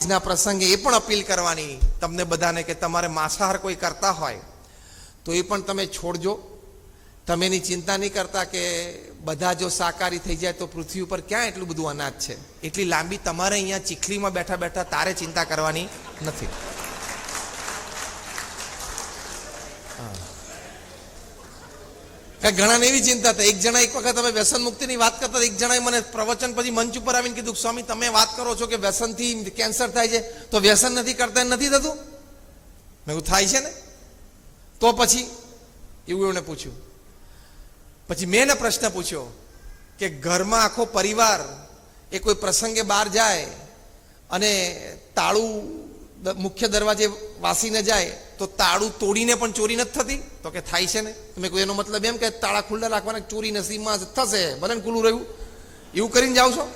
આજના પ્રસંગે એ પણ અપીલ કરવાની તમને બધાને કે તમારે માંસાહાર કોઈ કરતા હોય, તો એ પણ તમે છોડજો. તમે એની ચિંતા નહીં કરતા કે બધા જો શાકાહારી થઈ જાય તો પૃથ્વી ઉપર ક્યાં એટલું બધું અનાજ છે? એટલી લાંબી તમારે અહીંયા ચીખલીમાં બેઠા બેઠા તારે ચિંતા કરવાની નથી. કે ઘણાને એવી ચિંતા થાય. એક જણા એક વખત અમે વ્યસન મુક્તિની વાત કરતા એક જણાએ મને પ્રવચન પછી મંચ ઉપર આવીને કીધું, સ્વામી, તમે વાત કરો છો કે વ્યસનથી કેન્સર થાય છે, તો વ્યસન નથી કરતા નથી થતું? મેં કીધું, થાય છે ને? તો પછી એવું એમણે પૂછ્યું. પછી મેં એને પ્રશ્ન પૂછ્યો કે ઘરમાં આખો પરિવાર એ કોઈ પ્રસંગે બહાર જાય અને તાળું મુખ્ય દરવાજે વાસીને જાય તો તાળું તોડીને પણ ચોરી નથી થતી? તો કે થાય છે ને? તમે કોઈ એનો મતલબ એમ કે તાળા ખુલ્લા રાખવાના ચોરી નસીબમાં થશે, ભલે ખુલ્લું રહ્યું. એવું કરીને જાઓ છો?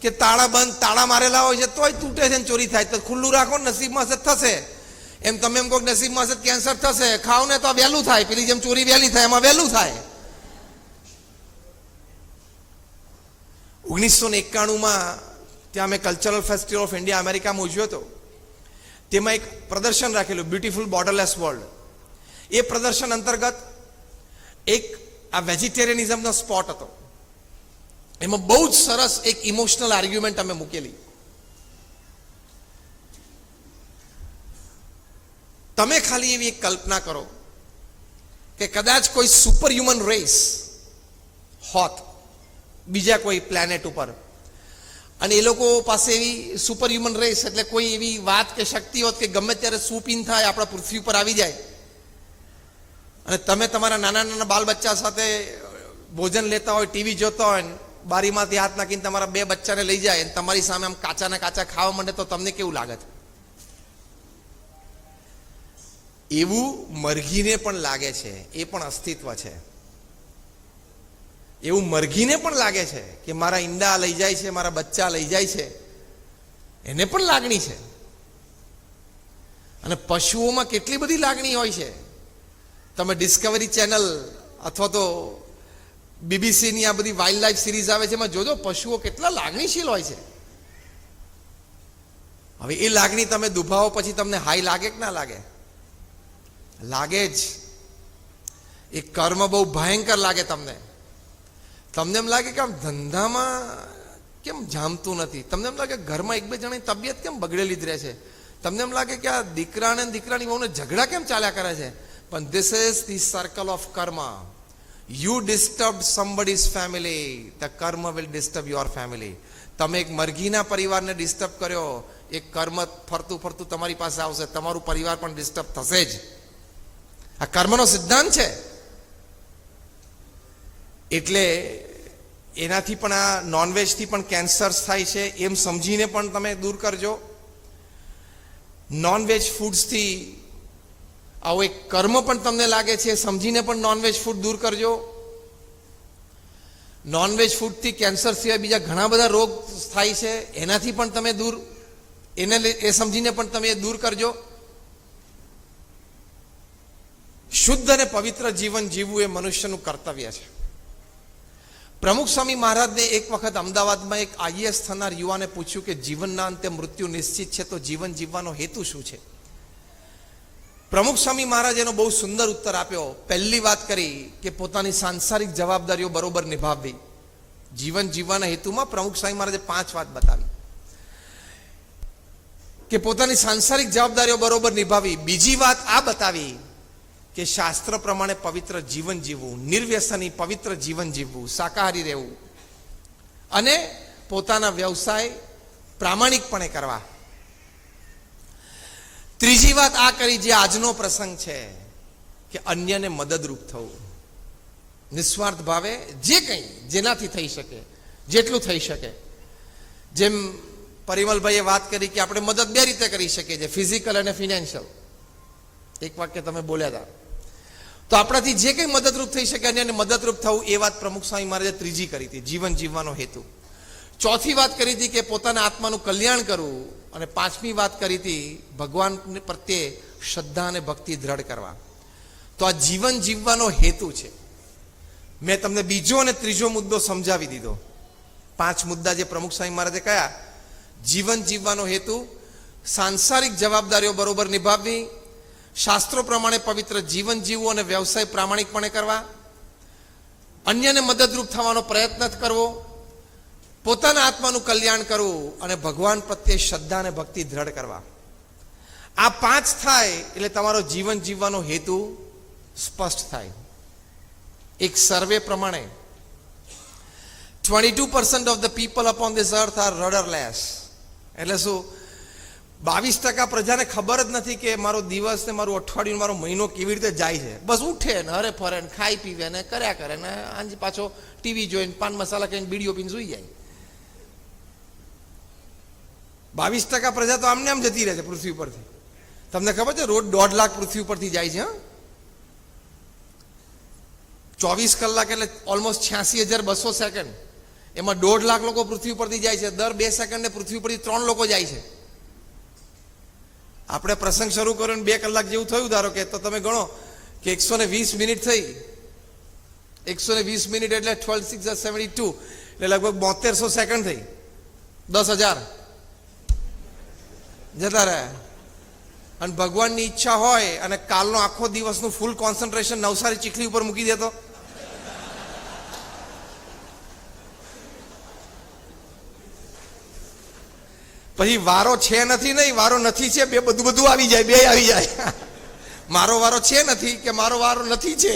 કે તાળા બંધ, તાળા મારેલા હોય છે, તોય તૂટે છે ને ચોરી થાય. તો ખુલ્લું રાખો નસીબમાં હશે થશે. એમ તમે એમ કહો નસીબમાં તો કેન્સર થશે. ખાવ ને તો વહેલું થાય. પેલી જેમ ચોરી વહેલી થાય, એમાં વહેલું થાય. ઓગણીસો ને એકાણુંમાં ત્યાં મેં કલ્ચરલ ફેસ્ટિવલ ઓફ ઇન્ડિયા અમેરિકામાં ઉજવ્યો હતો. તેમાં એક પ્રદર્શન રાખેલું બ્યુટીફુલ બોર્ડરલેસ વર્લ્ડ એ પ્રદર્શન અંતર્ગત એક આ વેજીટેરિયનિઝમનો સ્પોટ હતો. એમાં બહુ જ સરસ એક ઇમોશનલ આર્ગ્યુમેન્ટ અમે મૂકેલી. તમે ખાલી એવી એક કલ્પના કરો કે કદાચ કોઈ સુપર હ્યુમન રેસ હોત બીજા કોઈ પ્લેનેટ ઉપર. અને એ લોકો પાસે એવી સુપર હ્યુમન રેસ એટલે કોઈ એવી વાત કે શક્તિ હોત કે ગમે ત્યારે સુપીન થાય, આપણા પૃથ્વી પર આવી જાય. અને તમે તમારા નાના નાના બાલ બચ્ચા સાથે ભોજન લેતા હોય, ટીવી જોતા હોય ને બારીમાંથી હાથ નાખીને તમારા બે બચ્ચાને લઈ જાય અને તમારી સામે આમ કાચા ને કાચા ખાવા માંડે તો તમને કેવું લાગે છે? એવું મરઘીને પણ લાગે છે. એ પણ અસ્તિત્વ છે. એવું મરઘીને પણ લાગે છે કે મારા ઈંડા લઈ જાય છે, મારા બચ્ચા લઈ જાય છે. એને પણ લાગણી છે. અને પશુઓમાં કેટલી બધી લાગણી હોય છે. તમે ડિસ્કવરી ચેનલ અથવા તો બીબીસીની આ બધી વાઇલ્ડ લાઈફ સિરીઝ આવે છે, એમાં જોજો, પશુઓ કેટલા લાગણીશીલ હોય છે. હવે એ લાગણી તમે દુભાવો પછી તમને હાઈ લાગે કે ના લાગે? લાગે જ. એ કર્મ બહુ ભયંકર લાગે તમને. તમને એમ લાગે કે આમ ધંધામાં કેમ જામતું નથી? તમને એમ લાગે ઘરમાં એક બે જણાની તબિયત કેમ બગડેલી જ રહે છે? તમને એમ લાગે કે આ દીકરાને દીકરાની બહુને ઝઘડા કેમ ચાલ્યા કરે છે? પણ this is the circle of karma you disturb somebody's family the karma will disturb your family તમે એક મરઘીના પરિવારને ડિસ્ટર્બ કર્યો. એક કર્મ ફરતું ફરતું તમારી પાસે આવશે. તમારું પરિવાર પણ ડિસ્ટર્બ થશે જ. આ કર્મનો સિદ્ધાંત છે. એટલે એનાથી પણ આ નોનવેજથી પણ કેન્સર થાય છે, એમ સમજીને પણ તમે દૂર કરજો. નોનવેજ ફૂડ્સથી આવો એક કર્મ પણ તમને લાગે છે, સમજીને પણ નોનવેજ ફૂડ દૂર કરજો. નોનવેજ ફૂડથી કેન્સર સિવાય બીજા ઘણા બધા રોગ થાય છે, એનાથી પણ તમે દૂર, એને એ સમજીને પણ તમે દૂર કરજો. શુદ્ધ અને પવિત્ર જીવન જીવવું એ મનુષ્યનું કર્તવ્ય છે. પ્રમુખ સ્વામી મહારાજને એક વખત અમદાવાદમાં એક આઈએસ થનાર યુવાને પૂછ્યું કે જીવનના અંતે મૃત્યુ નિશ્ચિત છે તો જીવન જીવવાનો હેતુ શું છે? પ્રમુખ સ્વામી મહારાજ એનો બહુ સુંદર ઉત્તર આપ્યો. પહેલી વાત કરી કે પોતાની સાંસારિક જવાબદારીઓ બરોબર નિભાવવી. જીવન જીવવાના હેતુમાં પ્રમુખ સ્વામી મહારાજે પાંચ વાત બતાવી. કે પોતાની સાંસારિક જવાબદારીઓ બરોબર નિભાવી બીજી વાત આ બતાવી કે શાસ્ત્ર પ્રમાણે પવિત્ર જીવન જીવવું, નિર્વ્યસની પવિત્ર જીવન જીવવું, શાકાહારી રહેવું અને પોતાના વ્યવસાય પ્રામાણિકપણે કરવા. ત્રીજી વાત આ કરી જે આજનો પ્રસંગ છે કે અન્યને મદદરૂપ થવું. નિસ્વાર્થ ભાવે જે કંઈ જેનાથી થઈ શકે, જેટલું થઈ શકે. જેમ પરિમલભાઈએ વાત કરી કે આપણે મદદ બે રીતે કરી શકીએ છીએ, ફિઝિકલ અને ફિનાન્શિયલ. એક વાક્ય તમે બોલ્યા હતા તો આપણાથી જે કંઈ મદદરૂપ થઈ શકે અન્યને મદદરૂપ થવું એ વાત પ્રમુખ સ્વામી મહારાજે ત્રીજી કરી હતી, જીવન જીવવાનો હેતુ. ચોથી વાત કરી હતી કે પોતાના આત્માનું કલ્યાણ કરવું અને પાંચમી વાત કરી હતી ભગવાન પ્રત્યે શ્રદ્ધા અને ભક્તિ દ્રઢ કરવા. તો આ જીવન જીવવાનો હેતુ છે. મેં તમને બીજો અને ત્રીજો મુદ્દો સમજાવી દીધો. પાંચ મુદ્દા જે પ્રમુખ સ્વામી મહારાજે કયા? જીવન જીવવાનો હેતુ, સાંસારિક જવાબદારીઓ બરોબર નિભાવવી શાસ્ત્રો પ્રમાણે પવિત્ર જીવન જીવવું અને વ્યવસાય પ્રામાણિકપણે કરવા, અન્યને મદદરૂપ થવાનો પ્રયત્ન કરવો, પોતાના આત્માનું કલ્યાણ કરવું અને ભગવાન પ્રત્યે શ્રદ્ધા અને ભક્તિ દ્રઢ કરવા. આ પાંચ થાય એટલે તમારો જીવન જીવવાનો હેતુ સ્પષ્ટ થાય. એક સર્વે પ્રમાણે twenty two percent of the people upon this earth are rudderless એટલે શું? બાવીસ ટકા પ્રજાને ખબર જ નથી કે મારો દિવસ ને મારું અઠવાડિયું મારો મહિનો કેવી રીતે જાય છે. બસ ઉઠે ને હરે ફરે ને ખાઈ પીવે ને કર્યા કરે ને આંજ પાછો ટીવી જોઈને પાન મસાલા કહીને બીડીઓ પીને સુઈ જાય. બાવીસ ટકા પ્રજા તો આમને આમ જતી રહે છે પૃથ્વી પરથી તમને ખબર છે રોજ દોઢ લાખ પૃથ્વી પરથી જાય છે હા? ચોવીસ કલાક એટલે ઓલમોસ્ટ છ્યાસી હજાર બસો સેકન્ડ એમાં દોઢ લાખ લોકો પૃથ્વી પરથી જાય છે દર બે સેકન્ડે પૃથ્વી પરથી ત્રણ લોકો જાય છે. આપણે પ્રસંગ શરૂ કર્યો ને બે કલાક જેવું થયું, ધારો કે. તો તમે ગણો કે એકસો ને વીસ મિનિટ થઈ. એકસો ને વીસ મિનિટ એટલે ટ્વેલ્વ સિક્સ સેવન્ટી ટુ એટલે લગભગ બોતેરસો સેકન્ડ થઈ. દસ હજાર. જતા રહ્યા અને ભગવાનની ઈચ્છા હોય અને કાલનો આખો દિવસનું ફૂલ કોન્સન્ટ્રેશન નવસારી ચીખલી ઉપર મૂકી દેતો પછી વારો છે નથી નહીં, વારો નથી છે, બે બધું બધું આવી જાય, બે આવી જાય. મારો વારો છે નથી કે મારો વારો નથી છે?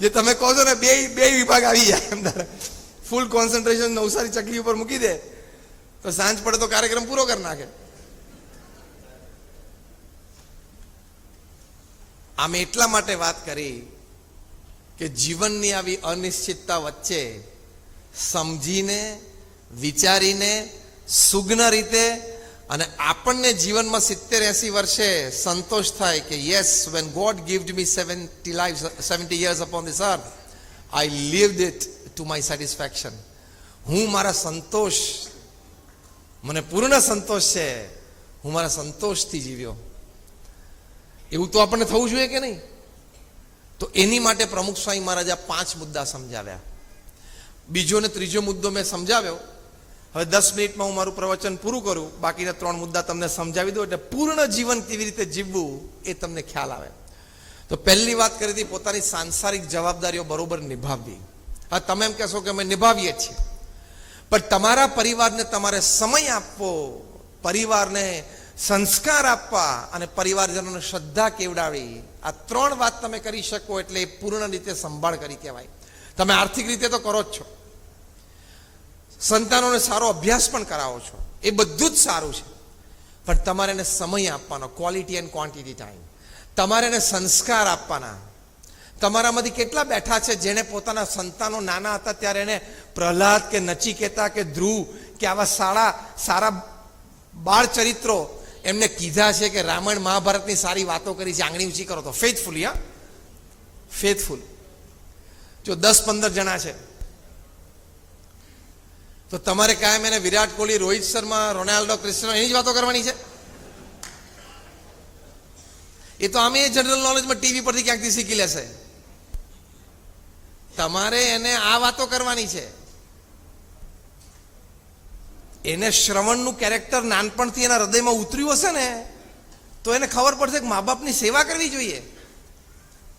જે તમે કહો છો ને, બે બે વિભાગ આવી જાય અંદર ફૂલ કોન્સન્ટ્રેશન નવસારી ચકલી ઉપર મૂકી દે. તો સાંજ પડે તો કાર્યક્રમ પૂરો કરી નાખે. આમ એટલા માટે વાત કરી કે જીવનની આવી અનિશ્ચિતતા વચ્ચે સમજીને, વિચારીને સુગ્ન રીતે અને આપણને જીવનમાં સિત્તેર એસી વર્ષે સંતોષ થાય કે yes when God gift me seventy life seventy years upon this earth I live it to my satisfaction હું મારા સંતોષ, મને પૂર્ણ સંતોષ છે, હું મારા સંતોષથી જીવ્યો. એવું તો આપણને થવું જોઈએ કે નહીં? તો એની માટે પ્રમુખ સ્વામી મહારાજા પાંચ મુદ્દા સમજાવ્યા. બીજો ને ત્રીજો મુદ્દો મેં સમજાવ્યો. હવે દસ મિનિટમાં હું મારું પ્રવચન પૂરું કરું. બાકીના ત્રણ મુદ્દા તમને સમજાવી દઉં એટલે પૂર્ણ જીવન કેવી રીતે જીવવું એ તમને ખ્યાલ આવે. તો પહેલી વાત કરી હતી, પોતાની સાંસારિક જવાબદારીઓ બરોબર નિભાવવી. હા, તમે એમ કહેશો કે અમે નિભાવીએ છીએ. પણ તમારા પરિવારને તમારે સમય આપવો, પરિવારને સંસ્કાર આપવા અને પરિવારજનોને શ્રદ્ધા કેવડાવી. આ ત્રણ વાત તમે કરી શકો એટલે પૂર્ણ રીતે સંભાળ કરી કહેવાય. તમે આર્થિક રીતે તો કરો જ છો. સંતાનોને સારો અભ્યાસ પણ કરાવો છો. એ બધું જ સારું છે. પણ તમારે એને સમય આપવાનો ક્વોલિટી એન્ડ ક્વોન્ટિટી ટાઈમ તમારે એને સંસ્કાર આપવાના. તમારામાંથી કેટલા બેઠા છે જેણે પોતાના સંતાનો નાના હતા ત્યારે એને પ્રહલાદ કે નચિકેતા કે ધ્રુવ કે આવા સારા સારા બાળ ચરિત્રો એમને કીધા છે કે રામાયણ મહાભારતની સારી વાતો કરી છે, આંગળી ઊંચી કરો તો. ફેથફુલી હા ફેથફુલ જો દસ પંદર જણા છે તો તમારે કાયમ એને વિરાટ કોહલી, રોહિત શર્મા, રોનાલ્ડો, ક્રિસ્ટિયાનો એની જ વાતો કરવાની છે? એ તો આમે જનરલ નોલેજમાં ટીવી પરથી ક્યાંકથી શીખી લેશે. તમારે એને આ વાતો કરવાની છે. એને શ્રવણનું કેરેક્ટર નાનપણથી એના હૃદયમાં ઉતર્યું હશે ને, તો એને ખબર પડશે કે મા બાપની સેવા કરવી જોઈએ.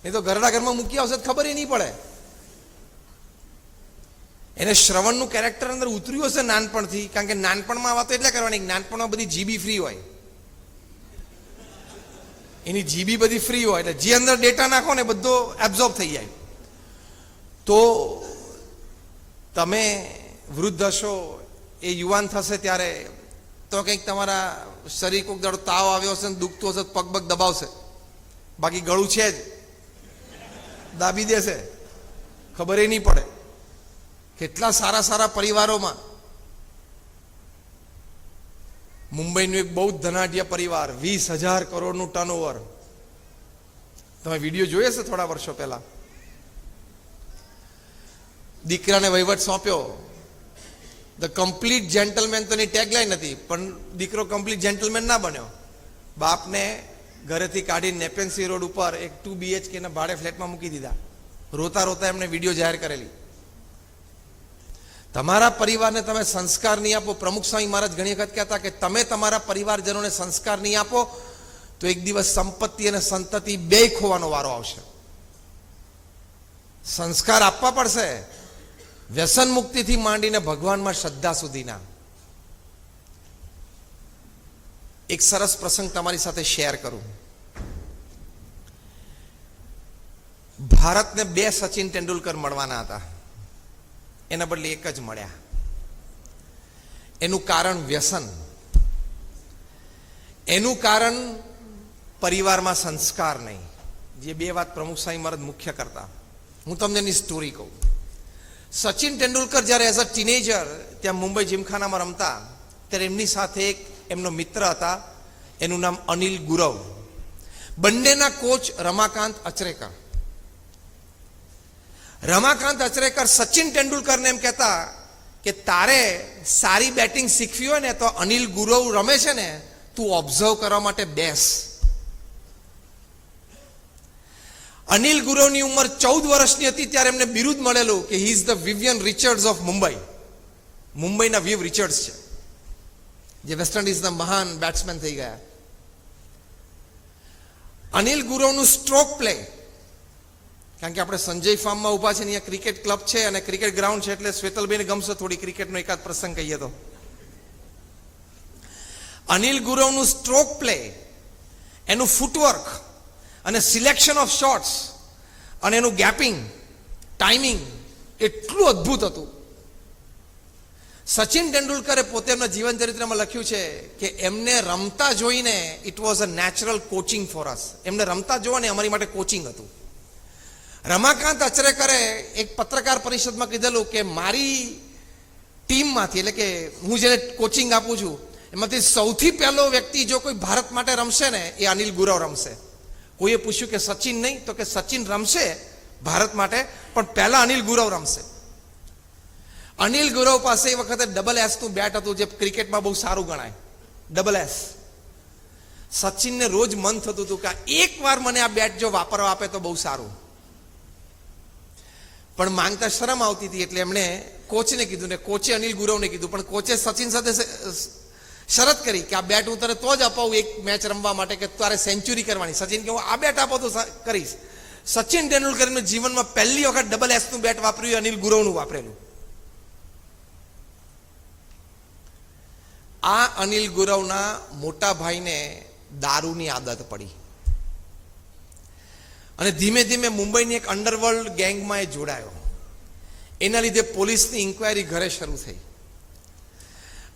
એ તો ઘરડા ઘરમાં મૂકી આવશે ખબર ખબર નહીં પડે. એને શ્રવણનું કેરેક્ટર અંદર ઉતર્યું હશે નાનપણથી, કારણ કે નાનપણમાં વાતો એટલે કરવાની નાનપણમાં બધી જીબી ફ્રી હોય. એની જીબી બધી ફ્રી હોય, એટલે જે અંદર ડેટા નાખો ને બધો એબ્ઝોર્બ થઈ જાય. તો તમે વૃદ્ધ હશો, એ યુવાન થશે ત્યારે તો કંઈક તમારા શરીર કોઈક દાડો તાવ આવ્યો હશે ને દુખતું હશે, પગ પગ દબાવશે. બાકી ગળું છે જ. દાબી દેશે. ખબર એ નહીં પડે. કેટલા સારા સારા પરિવારોમાં? મુંબઈનું એક બહુ ધનાઢ્ય પરિવાર, વીસ હજાર કરોડનું ટર્નઓવર તમે વીડિયો જોયો છે થોડા વર્ષો પહેલા? દીકરાને વહીવટ સોંપ્યો. ધ કમ્પ્લીટ જેન્ટલમેન તો એની ટેગલાઈન હતી, પણ દીકરો કમ્પ્લીટ જેન્ટલમેન ના બન્યો. બાપને ઘરેથી કાઢી નેપેન્સી રોડ ઉપર એક ટુ બીએચકેના ભાડે ફ્લેટમાં મૂકી દીધા. રોતા રોતા એમણે વીડિયો જાહેર કરેલી. તમારા પરિવારને તમે સંસ્કાર નહીં આપો. પ્રમુખ સ્વામી મહારાજ ઘણી વખત કહેતા કે તમે તમારા પરિવારજનોને સંસ્કાર નહીં આપો, તો એક દિવસ સંપત્તિ અને સંતતિ બે ખોવાનો વારો આવશે. સંસ્કાર આપવા પડશે. વ્યસન મુક્તિથી માંડીને ભગવાનમાં શ્રદ્ધા સુધીના. એક સરસ પ્રસંગ તમારી સાથે શેર કરું. ભારતને બે સચિન તેંડુલકર મળવાના હતા. એના બદલે એક જ મળ્યા. એનું કારણ વ્યસન. એનું કારણ પરિવારમાં સંસ્કાર નહીં. જે બે વાત પ્રમુખ સાંઈ મહારાજ મુખ્ય કરતા. હું તમને એની સ્ટોરી કહું. સચિન તેંડુલકર જ્યારે એઝ અ ટીનેજર ત્યાં મુંબઈ જીમખાનામાં રમતા, ત્યારે એમની સાથે એક એમનો મિત્ર હતા. એનું નામ અનિલ ગુરવ. બંનેના કોચ રમાકાંત અચરેકર. રમાકાંત અચરેકર સચિન તેંડુલકરને એમ કહેતા કે તારે સારી બેટિંગ શીખવી હોય ને તો અનિલ ગુરવ રમે છે ને, તું ઓબ્ઝર્વ કરવા માટે બેસ. અનિલ ગુરવની ઉંમર ચૌદ વર્ષની હતી ત્યારે એમને બિરુદ મળેલું કે he is the Vivian Richards of Mumbai મુંબઈના વિવ રિચર્ડ્સ છે. જે વેસ્ટ ઇન્ડિઝના મહાન બેટ્સમેન થઈ ગયા. અનિલ ગુરવનું સ્ટ્રોક પ્લે કારણ કે આપણે સંજય ફાર્મમાં ઊભા છે અહીંયા ક્રિકેટ ક્લબ છે અને ક્રિકેટ ગ્રાઉન્ડ છે એટલે શ્વેતલબેન ગમશે થોડી ક્રિકેટનો એકાદ પ્રસંગ કહીએ તો. અનિલ ગુરવનું સ્ટ્રોક પ્લે એનું ફૂટવર્ક અને સિલેક્શન ઓફ શોટ્સ અને એનું ગેપિંગ ટાઈમિંગ એટલું અદ્ભુત હતું. સચિન તેંડુલકરે પોતે એમના જીવન ચરિત્રમાં લખ્યું છે કે એમને રમતા જોઈને it was a natural coaching for us એમને રમતા જોવા ને અમારી માટે કોચિંગ હતું. રમાકાંત અચરેકરે એક પત્રકાર પરિષદમાં કીધેલું કે મારી ટીમમાંથી, એટલે કે હું જેને કોચિંગ આપું છું, એમાંથી સૌથી પહેલો વ્યક્તિ જો કોઈ ભારત માટે રમશે ને, એ અનિલ ગુરવ રમશે. કોઈએ પૂછ્યું કે સચિન નહીં, તો કે સચિન રમશે ભારત માટે, પણ પહેલા અનિલ ગુરવ રમશે. અનિલ ગુરવ પાસે એ વખતે ડબલ એસનું બેટ હતું, જે ક્રિકેટમાં બહુ સારું ગણાય. ડબલ એસ સચિનને રોજ મન થતું હતું કે એક વાર મને આ બેટ જો વાપરવા આપે તો બહુ સારું. પણ માંગતા શરમ આવતી હતી એટલે એમણે કોચને કીધું ને કોચે અનિલ ગુરવને કીધું. પણ કોચે સચિન સાથે શરત કરી કે આ બેટ હું તને તો જ અપાવું એક મેચ રમવા માટે કે તારે સેન્ચુરી કરવાની. સચિન કે હું આ બેટ આપો તો કરીશ. સચિન તેંડુલકરનું જીવનમાં પહેલી વખત ડબલ એસનું બેટ વાપર્યું, અનિલ ગુરવનું વાપરેલું. આ અનિલ ગુરવના મોટા ભાઈને દારૂની આદત પડી. અને ધીમે ધીમે મુંબઈની એક અંડરવર્લ્ડ ગેંગમાં એ જોડાયો. એના લીધે પોલીસની ઇન્કવાયરી ઘરે શરૂ થઈ.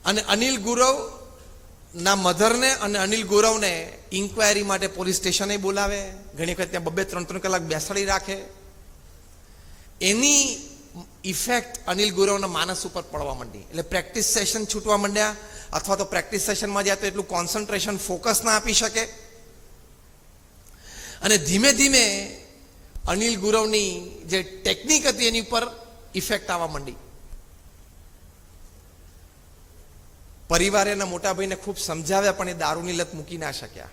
અને અનિલ ગુરવ ના મધરને અને અનિલ ગુરવને ઇન્કવાયરી માટે પોલીસ સ્ટેશને બોલાવે. ઘણી વખત ત્યાં બબે ત્રણ ત્રણ કલાક બેસાડી રાખે. એની ઇફેક્ટ અનિલ ગુરવના માનસ ઉપર પડવા માંડી. એટલે પ્રેક્ટિસ સેશન છૂટવા માંડ્યા. અથવા તો પ્રેક્ટિસ સેશનમાં જ્યાં તો એટલું કોન્સન્ટ્રેશન ફોકસ ના આપી શકે. અને ધીમે ધીમે અનિલ ગુરવની જે ટેકનિક હતી એની ઉપર ઇફેક્ટ આવવા માંડી. પરિવારે એના મોટા ભાઈને ખૂબ સમજાવ્યા, પણ એ દારૂની લત મૂકી ના શક્યા.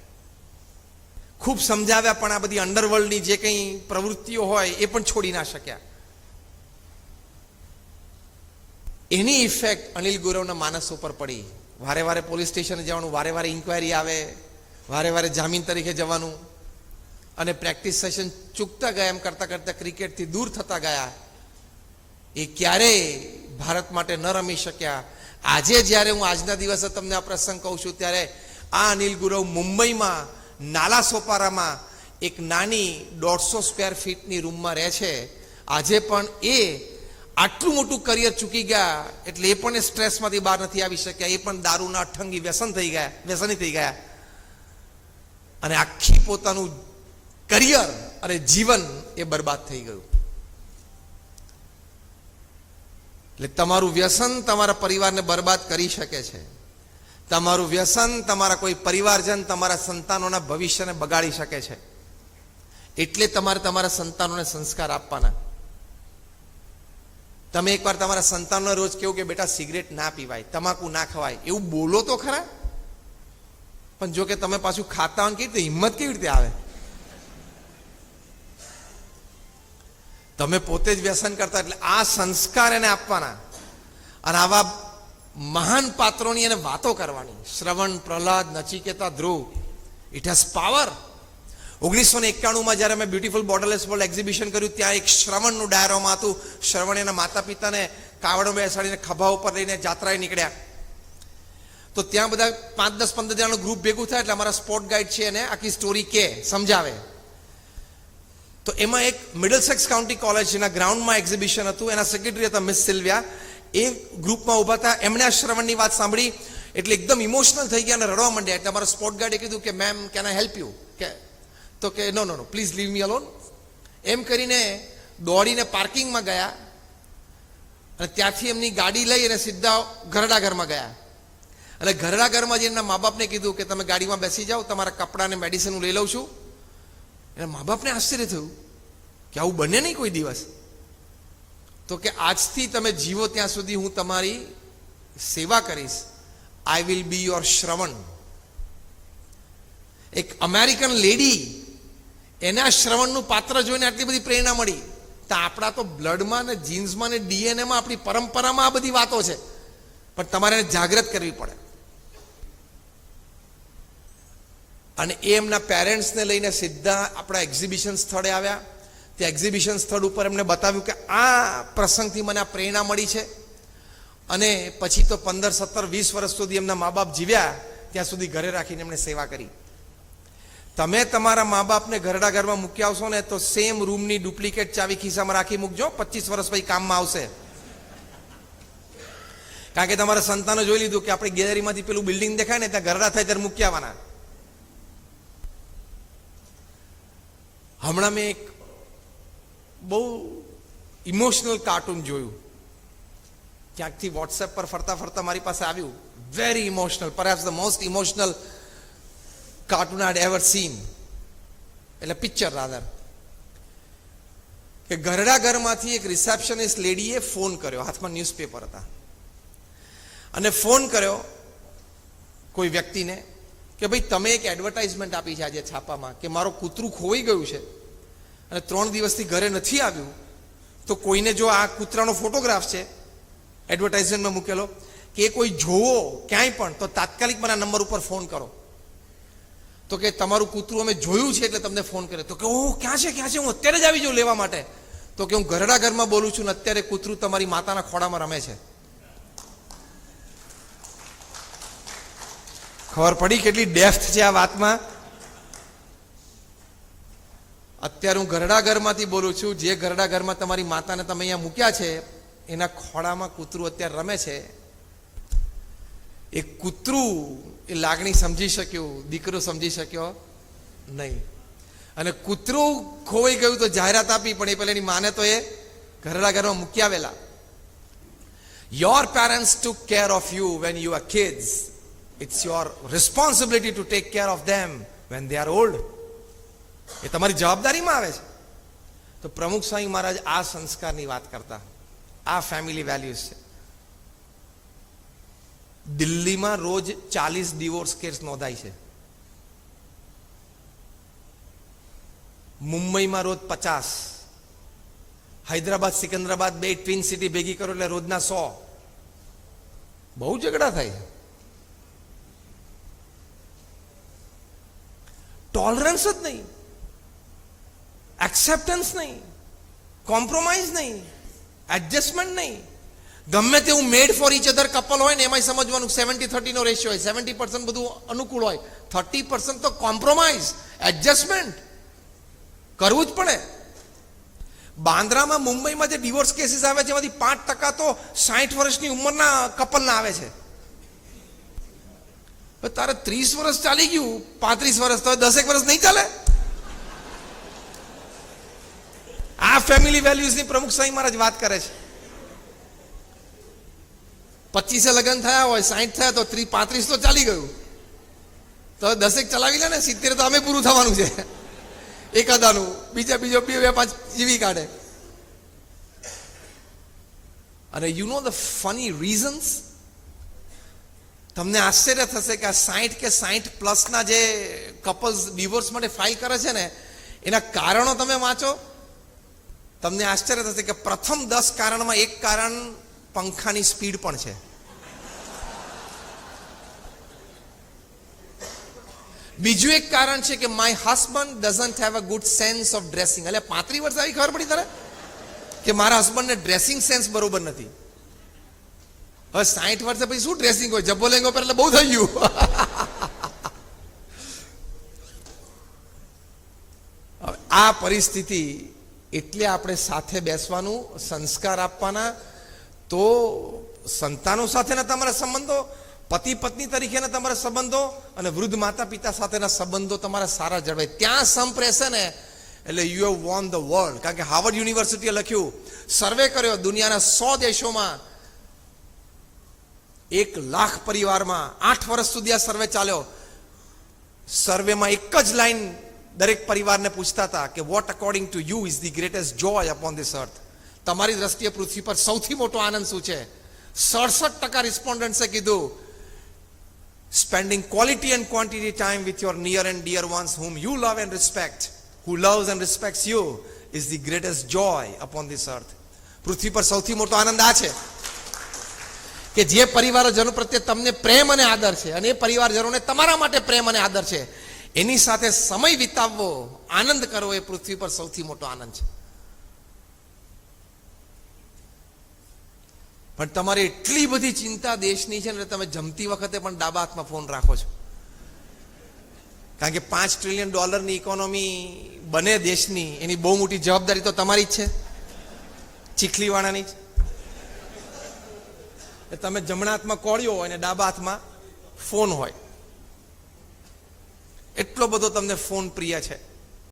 ખૂબ સમજાવ્યા, પણ આ બધી અંડરવર્લ્ડની જે કંઈ પ્રવૃત્તિઓ હોય એ પણ છોડી ના શક્યા. એની ઇફેક્ટ અનિલ ગુરવના માનસ ઉપર પડી. વારે વારે પોલીસ સ્ટેશને જવાનું, વારે વારે ઇન્કવાયરી આવે, વારે વારે જામીન તરીકે જવાનું. અને પ્રેક્ટિસ સેશન ચૂકતા ગયા એમ કરતા કરતા ક્રિકેટથી દૂર થતા ગયા. એ ક્યારેય ભારત માટે ન રમી શક્યા. આજે જ્યારે હું આજના દિવસે તમને આ પ્રસંગ કહું છું, ત્યારે આ અનિલ ગુરવ મુંબઈમાં, નાલા સોપારામાં એક નાની દોઢસો સ્ક્વેર ફીટની રૂમમાં રહે છે. આજે પણ એ આટલું મોટું કરિયર ચૂકી ગયા, એટલે એ પણ એ સ્ટ્રેસમાંથી બહાર નથી આવી શક્યા. એ પણ દારૂના અઠંગી વ્યસન થઈ ગયા, વ્યસની થઈ ગયા. અને આખી પોતાનું કરિયર અને જીવન એ બરબાદ થઈ ગયું. એટલે તમારું વ્યસન તમારા પરિવારને બરબાદ કરી શકે છે. તમારું વ્યસન તમારા કોઈ પરિવારજન તમારા સંતાનોના ભવિષ્યને બગાડી શકે છે. એટલે તમારે તમારા સંતાનોને સંસ્કાર આપવાના. તમે એકવાર તમારા સંતાનોને રોજ કેવું કે બેટા સિગરેટ ના પીવાય, તમાકુ ના ખવાય, એવું બોલો તો ખરા? પણ જો કે તમે પાછું ખાતા હોય કેવી રીતે? હિંમત કેવી રીતે આવે? તમે પોતે જ વ્યસન કરતા એટલે આ સંસ્કાર એને આપવાના. અને આવા મહાન પાત્રોની એને વાતો કરવાની. Shravan, Prahlad, Nachiketa, Dhruv. It has power ઓગણીસો ને એકાણુંમાં જ્યારે મેં બ્યુટિફુલ બોર્ડરલેસ વર્લ્ડ એક્ઝિબિશન કર્યું, ત્યાં એક શ્રવણનું ડાયરોમાં હતું. શ્રવણ એના માતા પિતાને કાવડો બેસાડીને ખભા ઉપર લઈને જાત્રાએ નીકળ્યા. તો ત્યાં બધા પાંચ દસ, પંદર જણાનું ગ્રુપ ભેગું થાય એટલે અમારા સ્પોર્ટ ગાઈડ છે એને આખી સ્ટોરી કે, સમજાવે. તો એમાં એક મિડલ સેક્સ કાઉન્ટી કોલેજના ગ્રાઉન્ડમાં એક્ઝિબિશન હતું, એના સેક્રેટરી હતા મિસ સિલ્વિયા એ ગ્રુપમાં ઊભા હતા. એમણે આ શ્રવણની વાત સાંભળી, એટલે એકદમ ઇમોશનલ થઈ ગયા અને રડવા માંડ્યા. એટલે અમારા સ્પોર્ટ ગાર્ડે કીધું કે ma'am can I help you કે, તો કે no no no please leave me alone એમ કરીને દોડીને પાર્કિંગમાં ગયા અને ત્યાંથી એમની ગાડી લઈ અને સીધા ઘરડા ઘરમાં ગયા. અને ઘરડા ઘરમાં જઈને એમના મા બાપને કીધું કે, તમે ગાડીમાં બેસી જાઓ, તમારા કપડાને મેડિસિન હું લઈ લઉં છું. એના મા બાપને આશ્ચર્ય થયું કે આવું બને નહીં કોઈ દિવસ. તો કે આજથી તમે જીવો ત્યાં સુધી હું તમારી સેવા કરીશ. I will be your Shravan. એક અમેરિકન લેડી એના શ્રવણનું પાત્ર જોઈને આટલી બધી પ્રેરણા મળી. તો આપણા તો બ્લડમાં ને જીન્સમાં ને ડીએનએમાં આપણી પરંપરામાં આ બધી વાતો છે. પણ તમારે જાગૃત કરવી પડે. અને એ એમના પેરેન્ટ્સને લઈને સીધા આપણા એક્ઝિબિશન સ્થળે આવ્યા. તે એક્ઝિબિશન સ્થળ ઉપર એમને બતાવ્યું કે આ પ્રસંગથી મને આ પ્રેરણા મળી છે. અને પછી તો પંદર, સત્તર, વીસ વર્ષ સુધી એમના મા બાપ જીવ્યા, ત્યાં સુધી ઘરે રાખીને એમણે સેવા કરી. તમે તમારા મા બાપને ઘરડા ઘરમાં મૂકી આવશો ને તો સેમ રૂમની ડુપ્લિકેટ ચાવી ખિસ્સામાં રાખી મૂકજો, પચીસ વર્ષ પછી કામમાં આવશે. કારણ કે તમારા સંતાનો જોઈ લીધું કે આપણે ગેલેરીમાંથી પેલું બિલ્ડિંગ દેખાય ને ત્યાં ઘરડા થાય ત્યારે મૂકી આવવાના. હમણાં મેં એક બહુ ઇમોશનલ કાર્ટૂન જોયું. ક્યાંકથી વોટ્સએપ પર ફરતા ફરતા મારી પાસે આવ્યું. Very emotional perhaps the most emotional cartoon I'd ever seen એટલે પિક્ચર રાધર કે ઘરડા ઘરમાંથી એક રિસેપ્શનિસ્ટ લેડીએ ફોન કર્યો. હાથમાં ન્યૂઝપેપર હતા. અને ફોન કર્યો કોઈ વ્યક્તિને. કે ભાઈ, તમે એક એડવર્ટાઇઝમેન્ટ આપી છે આજે છાપામાં કે મારું કૂતરું ખોવાઈ ગયું છે અને ત્રણ દિવસથી ઘરે નથી આવ્યું, તો કોઈને જો આ કૂતરાનો ફોટોગ્રાફ છે એડવર્ટાઇઝમેન્ટમાં મૂકેલો, કે કોઈ જોવો ક્યાંય પણ, તો તાત્કાલિક મારા નંબર ઉપર ફોન કરો. તો કે તમારું કૂતરું અમે જોયું છે એટલે તમને ફોન કર્યો. તો કે, ઓહ, ક્યાં છે ક્યાં છે? હું અત્યારે જ આવી જાઉં લેવા માટે. તો કે હું ઘરડા ઘરમાં બોલું છું ને અત્યારે કૂતરું તમારી માતાના ખોડામાં રમે છે. ખબર પડી કેટલી ડેફ્થ છે આ વાતમાં? અત્યારે હું ઘરડા ઘરમાંથી બોલું છું, જે ઘરડા ઘરમાં તમારી માતાને તમે અહીંયા મૂક્યા છે, એના ખોળામાં કૂતરું અત્યારે રમે છે. એ કૂતરું એ લાગણી સમજી શક્યું, દીકરો સમજી શક્યો નહીં. અને કૂતરું ખોવાઈ ગયું તો જાહેરાત આપી, પણ એ પહેલા એની માને તો એ ઘરડા ઘરમાં મૂકી આવેલા. Your parents to care of you when you are kids it's your responsibility to take care of them when they are old એ તમારી જવાબદારીમાં આવે છે. તો પ્રમુખ સ્વામી મહારાજ આ સંસ્કારની વાત કરતા. આ ફેમિલી વેલ્યુઝ છે. દિલ્હીમાં રોજ ચાલીસ ડિવોર્સ કેસ નોંધાય છે. મુંબઈમાં રોજ પચાસ. હૈદરાબાદ, સિકંદરાબાદ બે ટ્વિન સિટી ભેગી કરો એટલે રોજના સો. બહુ ઝઘડા થાય છે. ટોલરન્સ જ નહીં. એક્સેપ્ટન્સ નહીં. કોમ્પ્રોમાઇઝ નહીં. એડજસ્ટમેન્ટ નહીં. ગમે તેવું made for each other couple હોય ને, એમાંય સમજવાનું સેવન્ટી થર્ટીનો રેશિયો હોય. સેવન્ટી પર્સન્ટ બધું અનુકૂળ હોય. થર્ટી પર્સન્ટ તો કોમ્પ્રોમાઇઝ એડજસ્ટમેન્ટ કરવું જ પડે. બાંદ્રામાં મુંબઈમાં જે ડિવોર્સ કેસીસ આવે છે, એમાંથી પાંચ ટકા તો સાઠ વર્ષની ઉંમરના કપલના આવે છે. તારે ત્રીસ વર્ષ ચાલી ગયું, પાંત્રીસ વર્ષ તો દસેક વર્ષ નહીં ચાલે? આ ફેમિલી વેલ્યુઝની પ્રમુખ સ્વામી મહારાજ વાત કરે છે. પચીસે લગ્ન થયા હોય સાહીઠ થયા તો ત્રીસ પાંત્રીસ તો ચાલી ગયું. તો દસેક ચલાવી લે ને, સિત્તેર તો અમે પૂરું થવાનું છે. એકાદાનું, બીજા બીજો બે બે, પાંચ જીવી કાઢે. અને you know the funny reasons તમને આશ્ચર્ય થશે કે આ સાઠ કે સાઠ પ્લસના જે કપલ્સ ડિવોર્સ માટે ફાઇલ કરે છે ને, એના કારણો તમે વાંચો. તમને આશ્ચર્ય થશે કે પ્રથમ દસ કારણમાં એક કારણ પંખાની સ્પીડ પણ છે. બીજું એક કારણ છે કે my husband doesn't have a good sense of dressing એટલે પાંત્રી વર્ષ આવી ખબર પડી તારે કે મારા હસબન્ડને ડ્રેસિંગ સેન્સ બરોબર નથી. હવે સાઠ વર્ષે પછી શું ડ્રેસિંગ હોય? જબ્બો લેંગો પર બહુ થઈ ગયું. આ પરિસ્થિતિ એટલે આપણે સાથે બેસવાનું, સંસ્કાર આપવાના, તો સંતાનો સાથેના તમારા સંબંધો, પતિ પત્ની તરીકેના તમારા સંબંધો અને વૃદ્ધ માતા પિતા સાથેના સંબંધો તમારા સારા જળવાય. ત્યાં સંપ રહેશે ને એટલે you have won the world કારણ કે હાર્વર્ડ યુનિવર્સિટીએ લખ્યું સર્વે કર્યો દુનિયાના સો દેશોમાં એક લાખ પરિવારમાં આઠ વર્ષ સુધી આ સર્વે ચાલ્યો. સર્વેમાં એક જ લાઈન દરેક પરિવારને પૂછતા હતા કે what according to you is the greatest joy upon this earth તમારી દ્રષ્ટિએ પૃથ્વી પર સૌથી મોટો આનંદ શું છે? સડસઠ ટકા રિસ્પોન્ડન્ટ્સે કીધું spending quality and quantity time with your near and dear ones whom you love and respect who loves and respects you is the greatest joy upon this earth પૃથ્વી પર સૌથી મોટો આનંદ આ છે. કે જે પરિવારજનો પ્રત્યે તમને પ્રેમ અને આદર છે અને એ પરિવારજનોને તમારા માટે પ્રેમ અને આદર છે, એની સાથે સમય વિતાવવો, આનંદ કરવો એ પૃથ્વી પર સૌથી મોટો આનંદ છે. પણ તમારી એટલી બધી ચિંતા દેશની છે ને તમે જમતી વખતે પણ ડાબા હાથમાં ફોન રાખો છો. કારણ કે પાંચ ટ્રિલિયન ડોલરની ઇકોનોમી બને દેશની, એની બહુ મોટી જવાબદારી તો તમારી જ છે. ચીખલીવાળાની જ. એ તમે જમણા હાથમાં કોળિયો હોય અને ડાબા હાથમાં ફોન હોય. એટલો બધો તમને ફોન પ્રિય છે.